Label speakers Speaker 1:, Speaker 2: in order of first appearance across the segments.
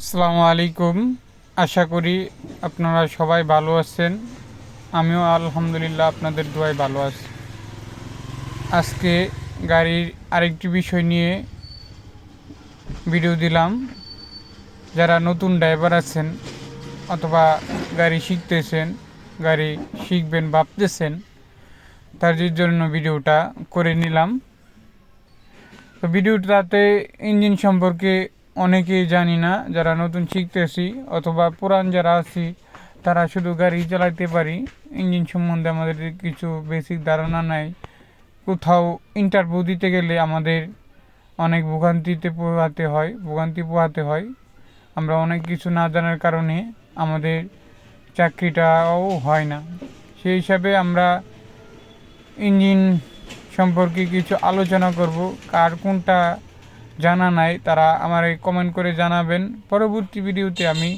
Speaker 1: আসসালামু আলাইকুম। আশা করি আপনারা সবাই ভালো আছেন। আমিও আলহামদুলিল্লাহ আপনাদের দোয়ায় ভালো আছি। আজকে গাড়ির আরেকটি বিষয় নিয়ে ভিডিও দিলাম। যারা নতুন ড্রাইভার আছেন অথবা গাড়ি শিখতেছেন, গাড়ি শিখবেন, ভাবতেছেন তার জন্য ভিডিওটা করে নিলাম। তো ভিডিওটাতে ইঞ্জিন সম্পর্কে অনেকেই জানি না যারা নতুন শিখতেছি অথবা পুরান যারা আছি, তারা শুধু গাড়ি চালাতে পারি। ইঞ্জিন সম্বন্ধে আমাদের কিছু বেসিক ধারণা নাই। কোথাও ইন্টারভিউ দিতে গেলে আমাদের অনেক ভোগান্তিতে পোহাতে হয়, ভোগান্তি পোহাতে হয়। আমরা অনেক কিছু না জানার কারণে আমাদের চাকরিটাও হয় না। সেই হিসাবে আমরা ইঞ্জিন সম্পর্কে কিছু আলোচনা করব, কার কোনটা জানা নাই, তারা আমার এই কমেন্ট করে জানাবেন। পরবর্তী ভিডিওতে আমি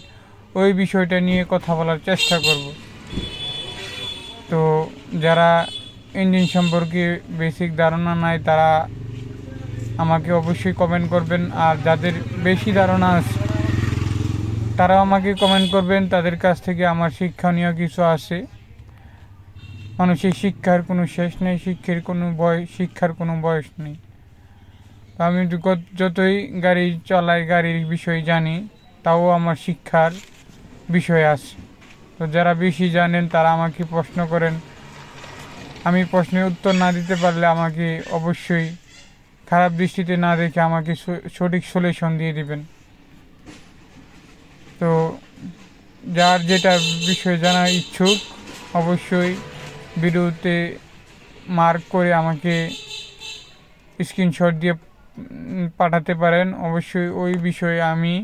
Speaker 1: ওই বিষয়টা নিয়ে কথা বলার চেষ্টা করব। তো যারা ইঞ্জিন সম্পর্কে বেসিক ধারণা নাই, তারা আমাকে অবশ্যই কমেন্ট করবেন। আর যাদের বেশি ধারণা আছে, তারাও আমাকে কমেন্ট করবেন। তাদের কাছ থেকে আমার শিক্ষণীয় কিছু আছে। মানুষের শিক্ষার কোনো শেষ নেই, শিক্ষার কোনো বয়স শিক্ষার কোনো বয়স নেই। আমি যতই গাড়ি চালাই, গাড়ির বিষয় জানি, তাও আমার শিক্ষার বিষয় আছে। তো যারা বেশি জানেন, তারা আমাকে প্রশ্ন করেন। আমি প্রশ্নের উত্তর না দিতে পারলে আমাকে অবশ্যই খারাপ দৃষ্টিতে না দেখে আমাকে সঠিক সলিউশন দিয়ে দিবেন। তো যার যেটা বিষয় জানার ইচ্ছুক, অবশ্যই ভিডিওতে মার্ক করে আমাকে স্ক্রিনশট দিয়ে পাঠাতে পারেন, অবশ্যই ওই বিষয়ে আমি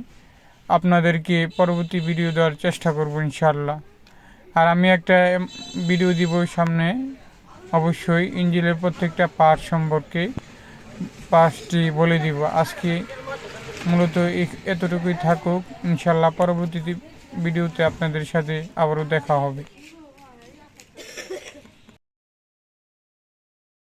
Speaker 1: আপনাদেরকে পরবর্তী ভিডিও দেওয়ার চেষ্টা করব ইনশাল্লাহ আর আমি একটা ভিডিও দিব সামনে। অবশ্যই ইঞ্জিনের প্রত্যেকটা পার্ট সম্পর্কে পার্টসটি বলে দিব। আজকে মূলত এতটুকুই থাকুক। ইনশাল্লাহ পরবর্তী ভিডিওতে আপনাদের সাথে আবারও দেখা হবে।